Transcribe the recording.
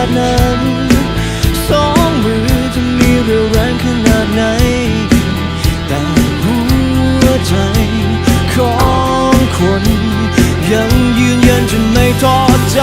าดนั้น สองมือจะมีเรี่ยวแรงขนาดไหน แต่หัวใจของคน ยังยืนยันจะไม่ท้อใจ